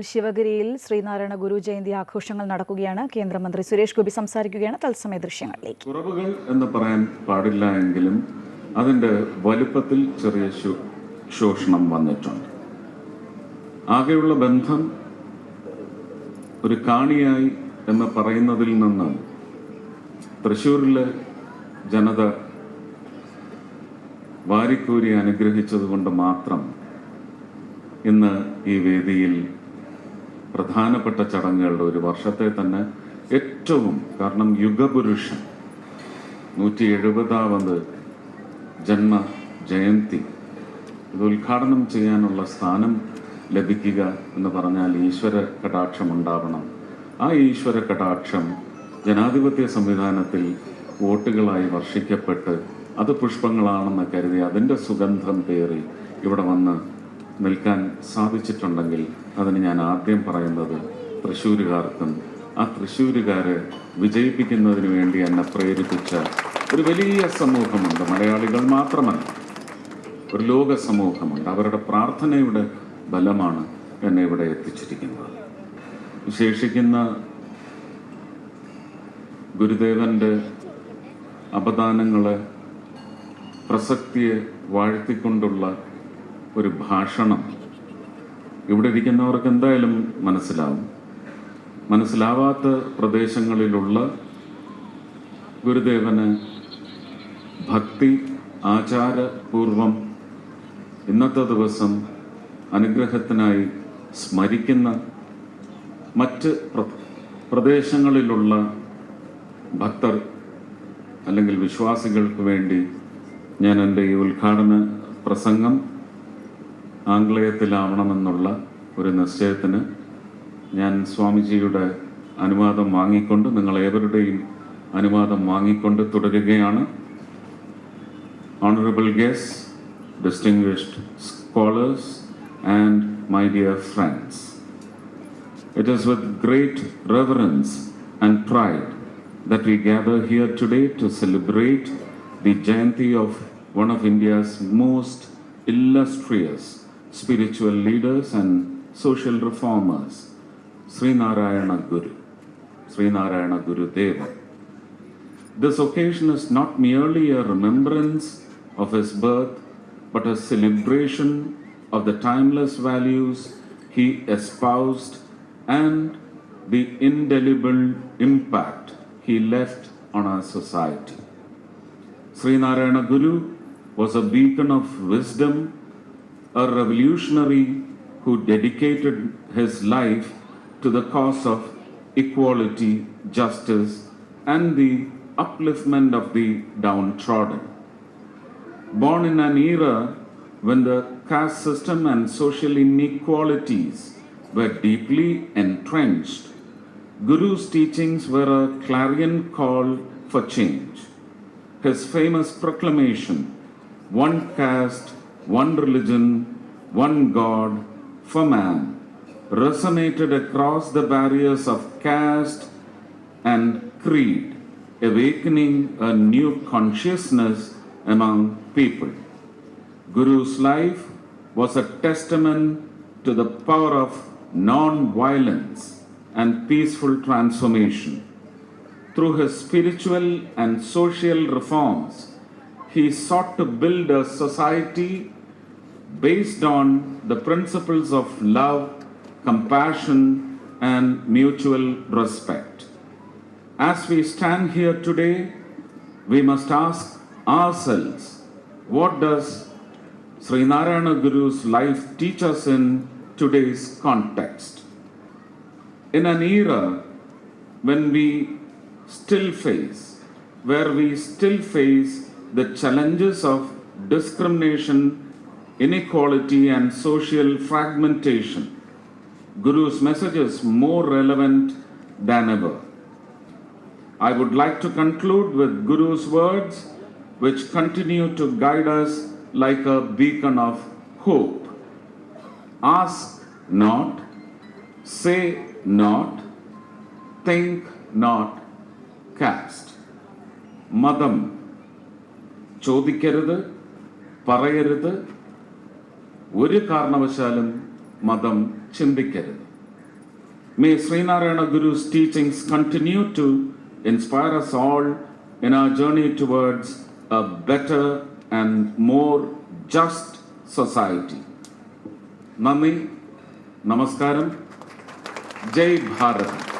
ശിവഗിരിയിൽ ശ്രീനാരായണ ഗുരു ജയന്തി ആഘോഷങ്ങൾ നടക്കുകയാണ്. കേന്ദ്രമന്ത്രി സുരേഷ് ഗോപി സംസാരിക്കുകയാണ്. തത്സമയ ദൃശ്യങ്ങളിലേക്ക്. കുറവുകൾ എന്ന് പറയാൻ പാടില്ല എങ്കിലും അതിന്റെ വലുപ്പത്തിൽ ചെറിയ ശോഷണം വന്നിട്ടുണ്ട്. ആകെയുള്ള ബന്ധം ഒരു കാണിയായി എന്ന് പറയുന്നതിൽ നിന്ന് തൃശ്ശൂരിലെ ജനത വാരിക്കൂരി അനുഗ്രഹിച്ചതുകൊണ്ട് മാത്രം ഇന്ന് ഈ വേദിയിൽ പ്രധാനപ്പെട്ട ചടങ്ങുകളുടെ ഒരു വർഷത്തെ തന്നെ ഏറ്റവും കാരണം യുഗപുരുഷൻ. നൂറ്റി എഴുപതാമത് ജന്മ ജയന്തി. ഇത് ഉദ്ഘാടനം ചെയ്യാനുള്ള സ്ഥാനം ലഭിക്കുക എന്ന് പറഞ്ഞാൽ ഈശ്വര കടാക്ഷം ഉണ്ടാവണം. ആ ഈശ്വര കടാക്ഷം ജനാധിപത്യ സംവിധാനത്തിൽ വോട്ടുകളായി വർഷിക്കപ്പെട്ട് അത് പുഷ്പങ്ങളാണെന്ന് കരുതി അതിന്റെ സുഗന്ധം പേറി ഇവിടെ വന്ന് നിൽക്കാൻ സാധിച്ചിട്ടുണ്ടെങ്കിൽ അതിന് ഞാൻ ആദ്യം പറയുന്നത് തൃശ്ശൂരുകാർക്കും ആ തൃശ്ശൂരുകാരെ വിജയിപ്പിക്കുന്നതിന് വേണ്ടി എന്നെ പ്രേരിപ്പിച്ച ഒരു വലിയ സമൂഹമുണ്ട്. മലയാളികൾ മാത്രമല്ല ഒരു ലോക സമൂഹമുണ്ട്. അവരുടെ പ്രാർത്ഥനയുടെ ബലമാണ് എന്നെ ഇവിടെ എത്തിച്ചിരിക്കുന്നത്. വിശേഷിക്കുന്ന ഗുരുദേവന്റെ അപദാനങ്ങളെ പ്രസക്തിയെ വാഴ്ത്തിക്കൊണ്ടുള്ള ഒരു ഭാഷണം ഇവിടെ ഇരിക്കുന്നവർക്ക് എന്തായാലും മനസ്സിലാവും. മനസ്സിലാവാത്ത പ്രദേശങ്ങളിലുള്ള ഗുരുദേവന് ഭക്തി ആചാരപൂർവം ഇന്നത്തെ ദിവസം അനുഗ്രഹത്തിനായി സ്മരിക്കുന്ന മറ്റ് പ്രദേശങ്ങളിലുള്ള ഭക്തർ അല്ലെങ്കിൽ വിശ്വാസികൾക്ക് വേണ്ടി ഞാൻ എന്റെ ഈ ഉദ്ഘാടന പ്രസംഗം ആംഗ്ലേയത്തിലാവണമെന്നുള്ള ഒരു നിശ്ചയത്തിന് ഞാൻ സ്വാമിജിയുടെ അനുവാദം വാങ്ങിക്കൊണ്ട് നിങ്ങളേവരുടെയും അനുവാദം വാങ്ങിക്കൊണ്ട് തുടരുകയാണ്. Honourable guests distinguished scholars and my dear friends it is with great reverence and pride that we gather here today to celebrate the Jayanti of one of India's most illustrious spiritual leaders and social reformers, Sri Narayana Guru, Sri Narayana Guru Deva. This occasion is not merely a remembrance of his birth, but a celebration of the timeless values he espoused and the indelible impact he left on our society. Sri Narayana Guru was a beacon of wisdom, a revolutionary who dedicated his life to the cause of equality, justice, and the upliftment of the downtrodden. Born in an era when the caste system and social inequalities were deeply entrenched, Guru's teachings were a clarion call for change. His famous proclamation, one caste, one religion, one God for man, resonated across the barriers of caste and creed, awakening a new consciousness among people. Guru's life was a testament to the power of non violence and peaceful transformation. Through his spiritual and social reforms, he sought to build a society based on the principles of love, compassion, and mutual respect. As we stand here today, we must ask ourselves what does Sri Narayana Guru's life teach us in today's context? In an era when we still face, where we still face the challenges of discrimination, inequality, and social fragmentation, Guru's message is more relevant than ever. I would like to conclude with Guru's words, which continue to guide us like a beacon of hope. Ask not, say not, think not, cast. മതം ചോദിക്കരുത് പറയരുത്. ഒരു കാരണവശാലും മതം ചിന്തിക്കരുത്. May Sree Narayana Guru's teachings continue to inspire us all in our journey towards a better and more just society നന്ദി നമസ്കാരം. ജയ് ഭാരത്.